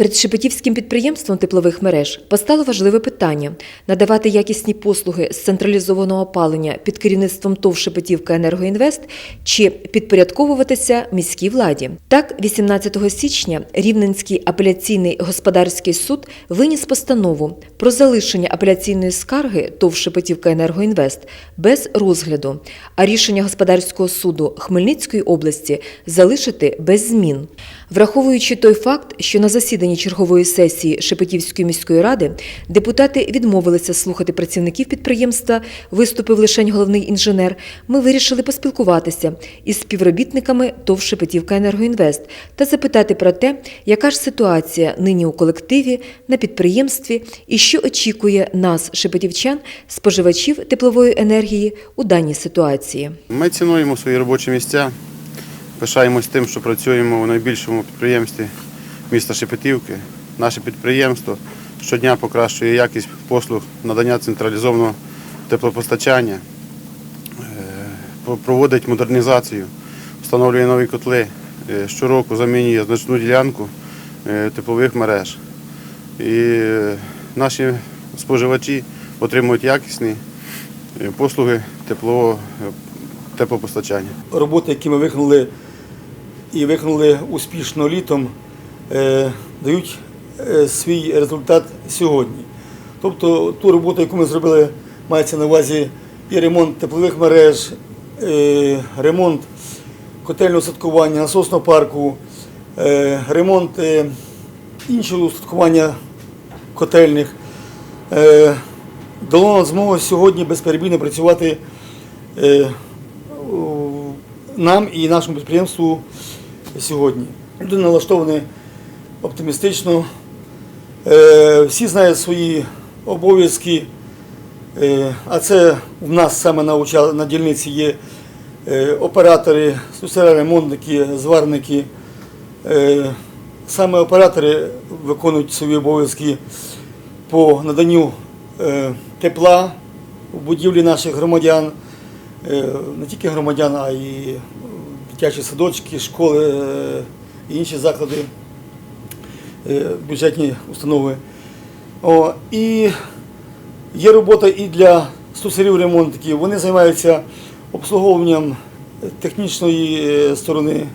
Перед Шепетівським підприємством теплових мереж постало важливе питання надавати якісні послуги з централізованого опалення під керівництвом ТОВ Шепетівка Енергоінвест чи підпорядковуватися міській владі. Так, 18 січня Рівненський апеляційний господарський суд виніс постанову про залишення апеляційної скарги ТОВ Шепетівка Енергоінвест без розгляду, а рішення господарського суду Хмельницької області залишити без змін. Враховуючи той факт, що на засіданні чергової сесії Шепетівської міської ради депутати відмовилися слухати працівників підприємства, виступив лише головний інженер, ми вирішили поспілкуватися із співробітниками ТОВ Шепетівка Енергоінвест та запитати про те, яка ж ситуація нині у колективі, на підприємстві і що очікує нас, шепетівчан, споживачів теплової енергії у даній ситуації. Ми цінуємо свої робочі місця, пишаємось тим, що працюємо у найбільшому підприємстві міста Шепетівки. Наше підприємство щодня покращує якість послуг надання централізованого теплопостачання, е, проводить модернізацію, встановлює нові котли, е, щороку замінює значну ділянку е, теплових мереж. І наші споживачі отримують якісні послуги теплового теплопостачання. роботи, які ми виконали і виконали успішно літом, е, дають е, свій результат сьогодні. Тобто ту роботу, яку ми зробили, мається на увазі і ремонт теплових мереж, е, ремонт котельного устаткування, насосного парку, ремонт іншого устаткування котельних. Дало нам змогу сьогодні безперебійно працювати нам і нашому підприємству сьогодні. Люди налаштовані оптимістично. Е, Всі знають свої обов'язки, Е, а це в нас саме на, на дільниці є е, оператори, слюсарі, ремонтники, зварники. Саме оператори виконують свої обов'язки по наданню тепла у будівлі наших громадян, не тільки громадян, а й дитячі садочки, школи е, інші заклади, е, бюджетні установи. О, і є робота і для слюсарів ремонтників. Вони займаються обслуговуванням технічної е, сторони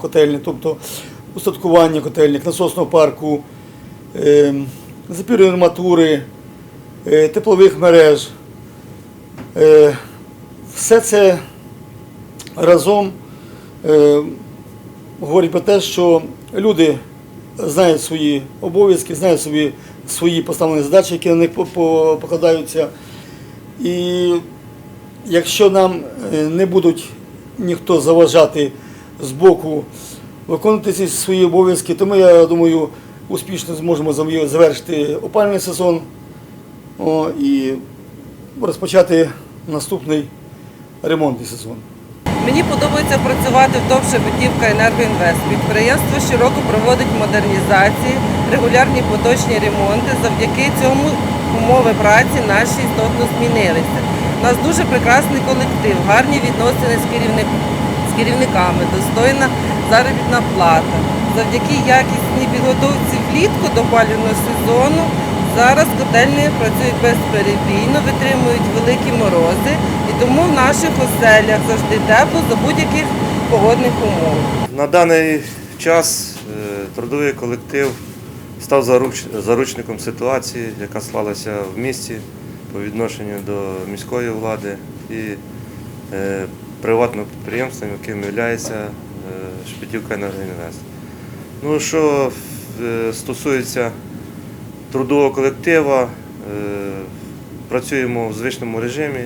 котельні, тобто устаткування котельних, насосного парку, запірної арматури, теплових мереж. Все це разом е, говорить про те, що люди знають свої обов'язки, знають собі свої поставлені задачі, які на них по- по- покладаються. І якщо нам е, не будуть ніхто заважати з боку виконувати ці свої обов'язки, то ми, я думаю, успішно зможемо завершити опалювальний сезон і розпочати наступний ремонтний сезон. Мені подобається працювати в ТОВ Шепетівка Енергоінвест. Підприємство щороку проводить модернізації, регулярні поточні ремонти. Завдяки цьому умови праці наші істотно змінилися. У нас дуже прекрасний колектив, гарні відносини з, з керівниками, достойна заробітна плата. Завдяки якісній підготовці влітку до опалювального сезону Зараз котельні працюють безперебійно, витримують великі морози, і тому в наших оселях завжди тепло за будь-яких погодних умов. На даний час е, трудовий колектив став заруч- заручником ситуації, яка склалася в місті по відношенню до міської влади і е, приватного підприємства, яким є Шпитівка Енергоінвест. Ну, що е, стосується трудового колектива, е, працюємо в звичному режимі.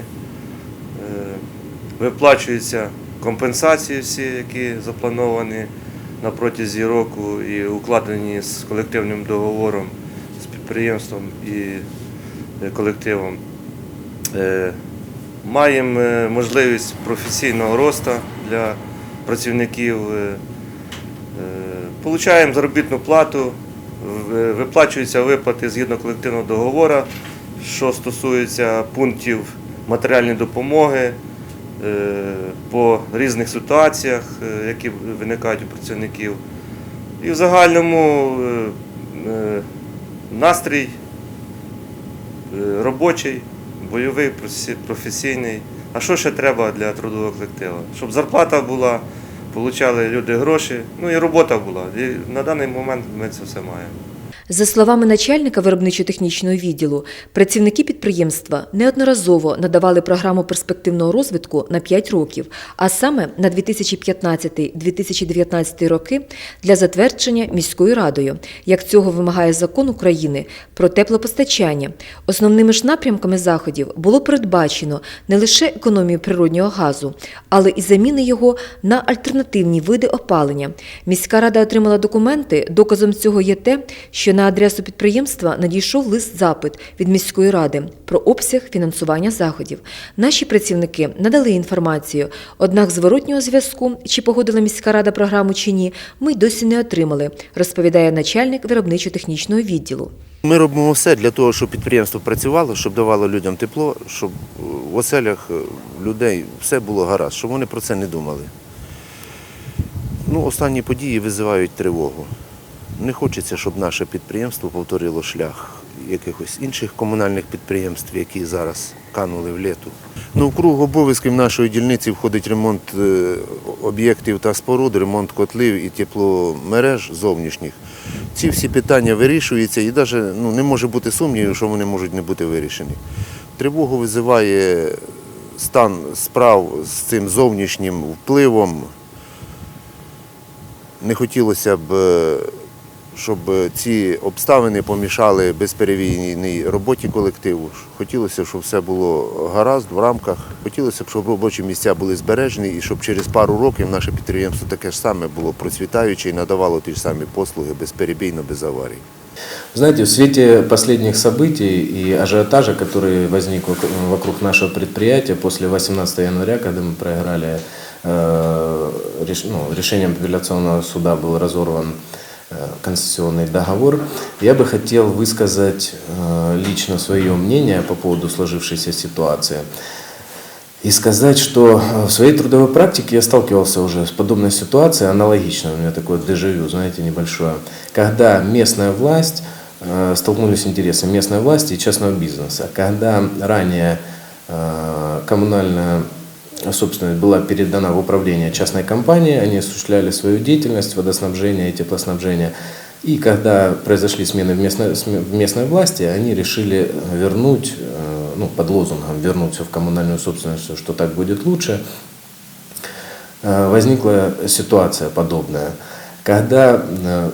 Виплачуються компенсації всі, які заплановані на протязі року і укладені з колективним договором з підприємством і е, колективом. Е, Маємо е, можливість професійного росту для працівників. Получаємо заробітну плату, виплачуються виплати згідно колективного договору, що стосується пунктів матеріальної допомоги по різних ситуаціях, е, які виникають у працівників. І в загальному е, е, настрій е, робочий, бойовий, професійний. А що ще треба для трудового колективу? Щоб зарплата була, получали люди гроші, ну і робота була. І на даний момент ми це все маємо. За словами начальника виробничо-технічного відділу, працівники підприємства неодноразово надавали програму перспективного розвитку на 5 років, а саме на 2015-2019 роки для затвердження міською радою, як цього вимагає закон України про теплопостачання. Основними ж напрямками заходів було передбачено не лише економію природнього газу, але і заміни його на альтернативні види опалення. Міська рада отримала документи. Доказом цього є те, що на адресу підприємства надійшов лист-запит від міської ради про обсяг фінансування заходів. Наші працівники надали інформацію, однак зворотнього зв'язку, чи погодила міська рада програму чи ні, ми досі не отримали, розповідає начальник виробничо-технічного відділу. Ми робимо все для того, щоб підприємство працювало, щоб давало людям тепло, щоб е, в оселях е, людей все було гаразд, щоб вони про це не думали. Ну, останні події визивають тривогу. Не хочеться, щоб наше підприємство повторило шлях якихось інших комунальних підприємств, які зараз канули в літу. Ну, в круг обов'язків нашої дільниці входить ремонт е, об'єктів та споруд, ремонт котлів і тепломереж зовнішніх. Ці всі питання вирішуються і навіть ну, не може бути сумнівів, що вони можуть не бути вирішені. Тривогу визиває стан справ з цим зовнішнім впливом. Не хотілося б, е, щоб ці обставини помішали безперевійній роботі колективу. Хотілося, щоб все було гаразд в рамках. Хотілося б, щоб робочі місця були збережені і щоб через пару років наше підприємство таке ж саме було процвітаюче і надавало ті ж самі послуги безперебійно, без аварій. Знаете, в свете последних событий и ажиотажа, который возник вок- вокруг нашего предприятия после 18 января, когда мы проиграли, э, реш- ну, решением апелляционного суда был разорван э, концессионный договор, я бы хотел высказать э, лично свое мнение по поводу сложившейся ситуации. И сказать, что э, в своей трудовой практике я сталкивался уже с подобной ситуацией, аналогично, у меня такое дежавю, знаете, небольшое, когда местная власть, э, столкнулись интересы местной власти и частного бизнеса, когда ранее э, коммунальная собственность была передана в управление частной компании, они осуществляли свою деятельность водоснабжения и теплоснабжения, и когда произошли смены в местной, в местной власти, они решили вернуть, э, ну, под лозунгом вернуть все в коммунальную собственность, что так будет лучше. Э, Возникла ситуация подобная, когда э,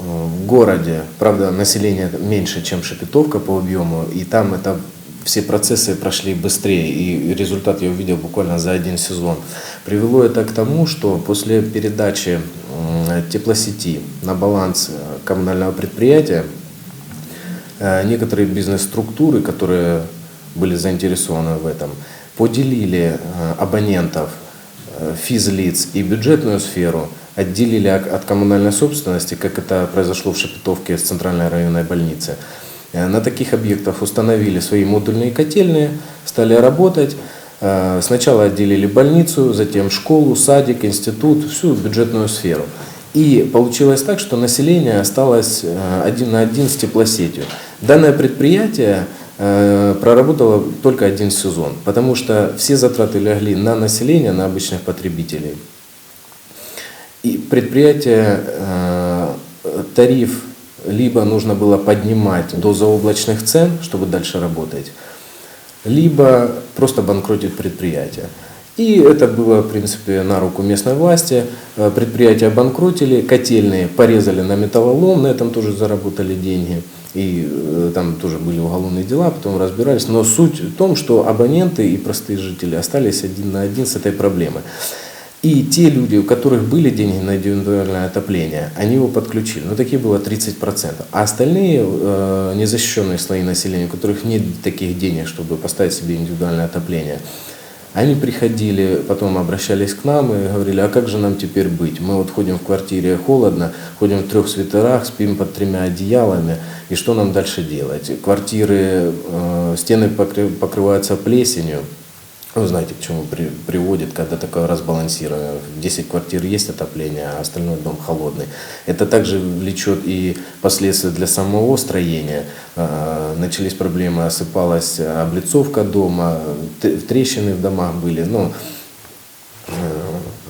в городе, правда, население меньше, чем Шепетовка по объему, и там это все процессы прошли быстрее, и результат я увидел буквально за один сезон. Привело это к тому, что после передачи теплосети на баланс э, коммунального предприятия, э, некоторые бизнес-структуры, которые были заинтересованы в этом, поделили э, абонентов, физлиц и бюджетную сферу, отделили от коммунальной собственности, как это произошло в Шепетовке с центральной районной больницы. На таких объектах установили свои модульные котельные, стали работать. Э, Сначала отделили больницу, затем школу, садик, институт, всю бюджетную сферу. И получилось так, что население осталось э, один на один с теплосетью. Данное предприятие э, проработало только один сезон, потому что все затраты легли на население, на обычных потребителей. И предприятие, тариф либо нужно было поднимать до заоблачных цен, чтобы дальше работать, либо просто банкротит предприятие. И это было, в принципе, на руку местной власти. Э, Предприятия обанкротили, котельные порезали на металлолом, на этом тоже заработали деньги. И э, там тоже были уголовные дела, потом разбирались. Но суть в том, что абоненты и простые жители остались один на один с этой проблемой. И те люди, у которых были деньги на индивидуальное отопление, они его подключили. Но таких было 30%. А остальные э, незащищенные слои населения, у которых нет таких денег, чтобы поставить себе индивидуальное отопление, они приходили, потом обращались к нам и говорили, а как же нам теперь быть? Мы вот ходим в квартире холодно, ходим в трех свитерах, спим под тремя одеялами, и что нам дальше делать? Квартиры, э, стены покры- покрываются плесенью, Вы знаете, к чему при- приводит, когда такое разбалансирование. В 10 квартир есть отопление, а остальной дом холодный. Это также влечет и последствия для самого строения. Э, Начались проблемы, осыпалась облицовка дома, трещины в домах были. Ну, э,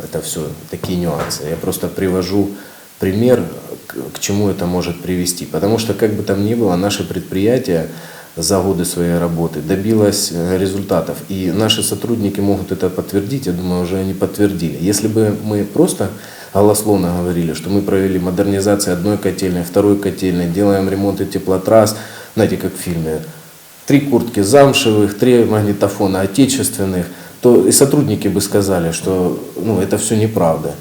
это все такие нюансы. Я просто привожу пример, к, чему это может привести. Потому что, как бы там ни было, наше предприятие за годы своей работы добилось э, результатов. И наши сотрудники могут это подтвердить, я думаю, уже они подтвердили. Если бы мы просто голословно говорили, что мы провели модернизацию одной котельной, второй котельной, делаем ремонты теплотрасс, знаете, как в фильме, три куртки замшевых, три магнитофона отечественных, то и сотрудники бы сказали, что ну, это все неправда.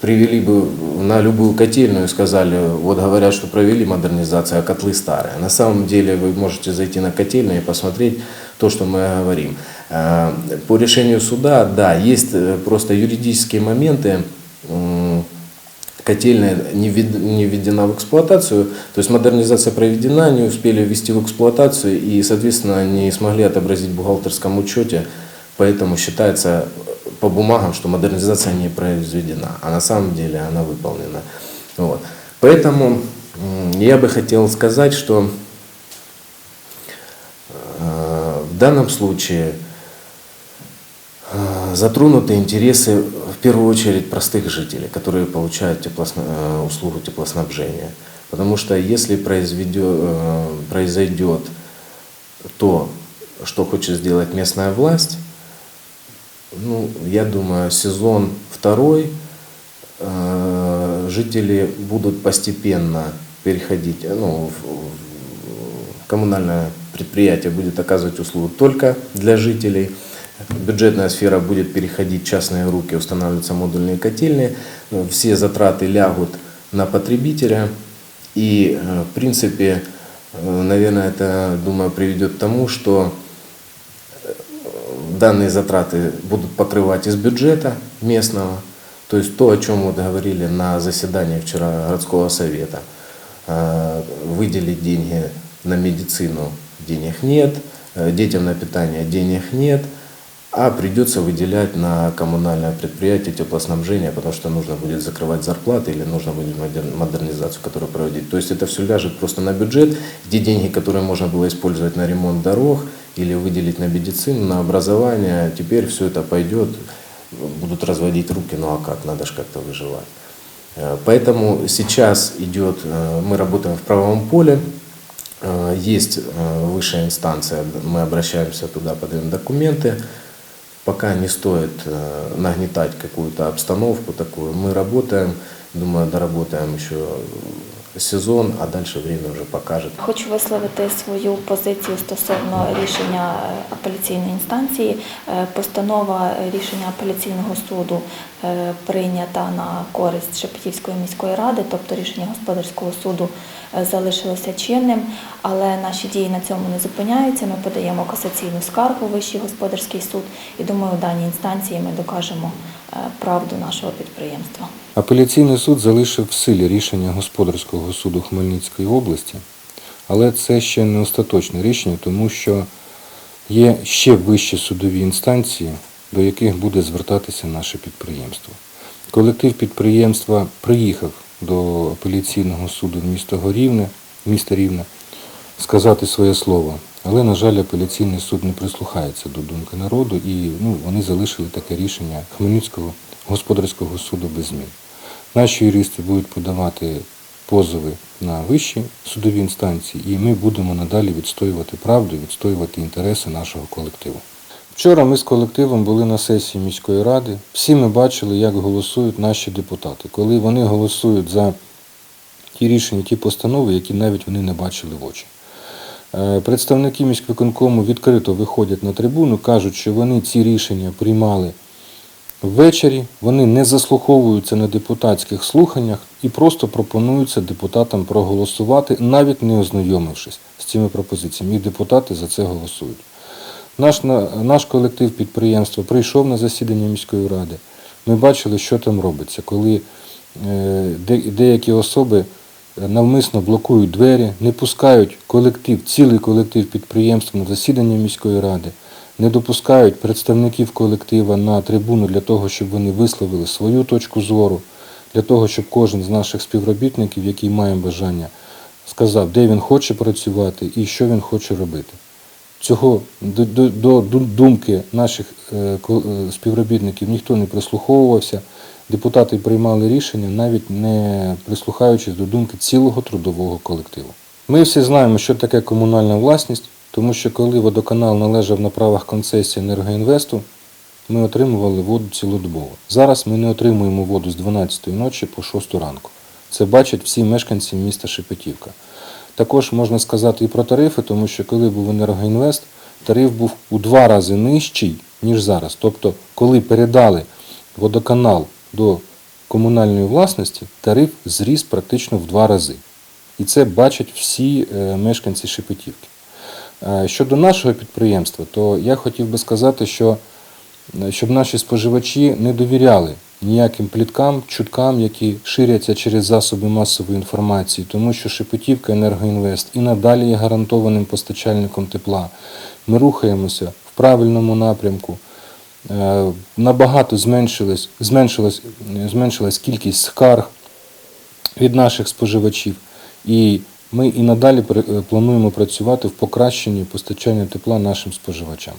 Привели бы на любую котельную и сказали, вот говорят, что провели модернизацию, а котлы старые. На самом деле вы можете зайти на котельную и посмотреть то, что мы говорим. Э, По решению суда, да, есть э, просто юридические моменты, котельная не, введ- не введена в эксплуатацию, то есть модернизация проведена, не успели ввести в эксплуатацию и, соответственно, не смогли отобразить в бухгалтерском учете, поэтому считается по бумагам, что модернизация не произведена, а на самом деле она выполнена. Вот. Поэтому я бы хотел сказать, что э, в данном случае э, затронуты интересы в первую очередь простых жителей, которые получают теплосна- э, услугу теплоснабжения. Потому что если э, произойдет то, что хочет сделать местная власть, ну, я думаю, сезон второй э, жители будут постепенно переходить, э, ну, в- в- коммунальное предприятие будет оказывать услугу только для жителей. Бюджетная сфера будет переходить в частные руки, устанавливаются модульные котельные. Э, Все затраты лягут на потребителя. И, э, в принципе, наверное, это, думаю, приведет к тому, что данные затраты будут покрывать из бюджета местного, то есть то, о чем мы говорили на заседании вчера городского совета. Э, Выделить деньги на медицину денег нет, э, детям на питание денег нет, а придется выделять на коммунальное предприятие теплоснабжения, потому что нужно будет закрывать зарплаты или нужно будет модер- модернизацию, которую проводить. То есть это все ляжет просто на бюджет, где деньги, которые можно было использовать на ремонт дорог или выделить на медицину, на образование, теперь все это пойдет, будут разводить руки, ну а как, надо же как-то выживать. Э, Поэтому сейчас идет, э, мы работаем в правовом поле, Э, есть высшая инстанция, мы обращаемся туда, подаем документы. Пока не стоит нагнетать какую-то обстановку такую. Мы работаем, думаю, доработаем еще сезон, а дальше время вже покаже. Хочу висловити свою позицію стосовно рішення апеляційної інстанції. Е, Постанова рішення апеляційного суду е, прийнята на користь Шепетівської міської ради, тобто рішення господарського суду е, залишилося чинним, але наші дії на цьому не зупиняються. Ми подаємо касаційну скаргу Вищий господарський суд і думаю, в даній інстанції ми докажемо правду нашого підприємства. Апеляційний суд залишив в силі рішення господарського суду Хмельницької області, але це ще не остаточне рішення, тому що є ще вищі судові інстанції, до яких буде звертатися наше підприємство. Колектив підприємства приїхав до апеляційного суду в місто Рівне, місто Рівне сказати своє слово. Але, на жаль, апеляційний суд не прислухається до думки народу і ну, вони залишили таке рішення Хмельницького господарського суду без змін. Наші юристи будуть подавати позови на вищі судові інстанції, і ми будемо надалі відстоювати правду, відстоювати інтереси нашого колективу. Вчора ми з колективом були на сесії міської ради. Всі ми бачили, як голосують наші депутати, коли вони голосують за ті рішення, ті постанови, які навіть вони не бачили в очі. Е, Представники міськвиконкому відкрито виходять на трибуну, кажуть, що вони ці рішення приймали ввечері, вони не заслуховуються на депутатських слуханнях і просто пропонуються депутатам проголосувати, навіть не ознайомившись з цими пропозиціями. І депутати за це голосують. Наш, наш колектив підприємства прийшов на засідання міської ради. Ми бачили, що там робиться, коли е, деякі особи навмисно блокують двері, не пускають колектив, цілий колектив підприємства на засідання міської ради. не допускають представників колектива на трибуну для того, щоб вони висловили свою точку зору, для того, щоб кожен з наших співробітників, який має бажання, сказав, де він хоче працювати і що він хоче робити. Цього до, до, до думки наших е, е, співробітників ніхто не прислуховувався. Депутати приймали рішення, навіть не прислухаючись до думки цілого трудового колективу. Ми всі знаємо, що таке комунальна власність, тому що коли водоканал належав на правах концесії енергоінвесту, ми отримували воду цілодобово. Зараз ми не отримуємо воду з 12 ночі по 6 ранку. Це бачать всі мешканці міста Шепетівка. Також можна сказати і про тарифи, тому що коли був енергоінвест, тариф був у два рази нижчий, ніж зараз. Тобто, коли передали водоканал до комунальної власності, тариф зріс практично в два рази. І це бачать всі е, мешканці Шепетівки. Е, Щодо нашого підприємства, то я хотів би сказати, що е, щоб наші споживачі не довіряли ніяким пліткам, чуткам, які ширяться через засоби масової інформації, тому що Шепетівка Енергоінвест і надалі є гарантованим постачальником тепла. Ми рухаємося в правильному напрямку. Е, Набагато зменшилась, зменшилась, зменшилась кількість скарг від наших споживачів. І ми і надалі е, плануємо працювати в покращенні постачання тепла нашим споживачам.